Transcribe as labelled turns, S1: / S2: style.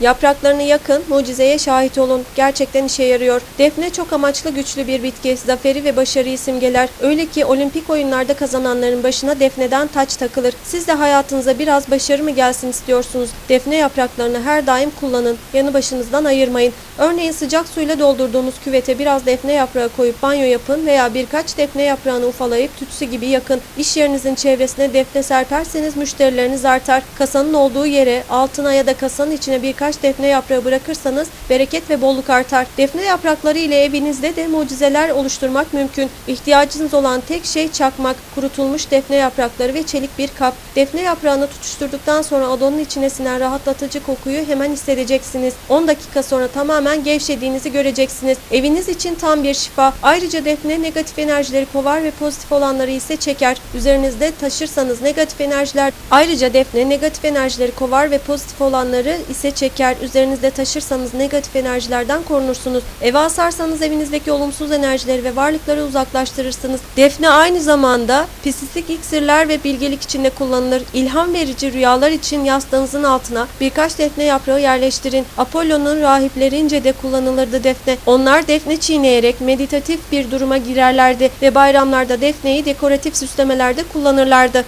S1: Yapraklarını yakın, mucizeye şahit olun. Gerçekten işe yarıyor. Defne çok amaçlı güçlü bir bitki. Zaferi ve başarıyı simgeler. Öyle ki olimpik oyunlarda kazananların başına defneden taç takılır. Siz de hayatınıza biraz başarı mı gelsin istiyorsunuz? Defne yapraklarını her daim kullanın. Yanı başınızdan ayırmayın. Örneğin sıcak suyla doldurduğunuz küvete biraz defne yaprağı koyup banyo yapın veya birkaç defne yaprağını ufalayıp tütsü gibi yakın. İş yerinizin çevresine defne serperseniz müşterileriniz artar. Kasanın olduğu yere, altına ya da kasanın içine birkaç defne yaprağı bırakırsanız bereket ve bolluk artar. Defne yaprakları ile evinizde de mucizeler oluşturmak mümkün. İhtiyacınız olan tek şey çakmak, kurutulmuş defne yaprakları ve çelik bir kap. Defne yaprağını tutuşturduktan sonra odanın içine sinen rahatlatıcı kokuyu hemen hissedeceksiniz. 10 dakika sonra tamamen gevşediğinizi göreceksiniz. Eviniz için tam bir şifa. Ayrıca defne negatif enerjileri kovar ve pozitif olanları ise çeker. Üzerinizde taşırsanız negatif enerjiler ayrıca defne negatif enerjileri kovar ve pozitif olanları ise çeker. Üzerinizde taşırsanız negatif enerjilerden korunursunuz. Eve asarsanız evinizdeki olumsuz enerjileri ve varlıkları uzaklaştırırsınız. Defne aynı zamanda pislik iksirler ve bilgelik içinde kullanılır. İlham verici rüyalar için yastığınızın altına birkaç defne yaprağı yerleştirin. Apollo'nun rahiplerince de kullanılırdı defne. Onlar defne çiğneyerek meditatif bir duruma girerlerdi ve bayramlarda defneyi dekoratif süslemelerde kullanırlardı.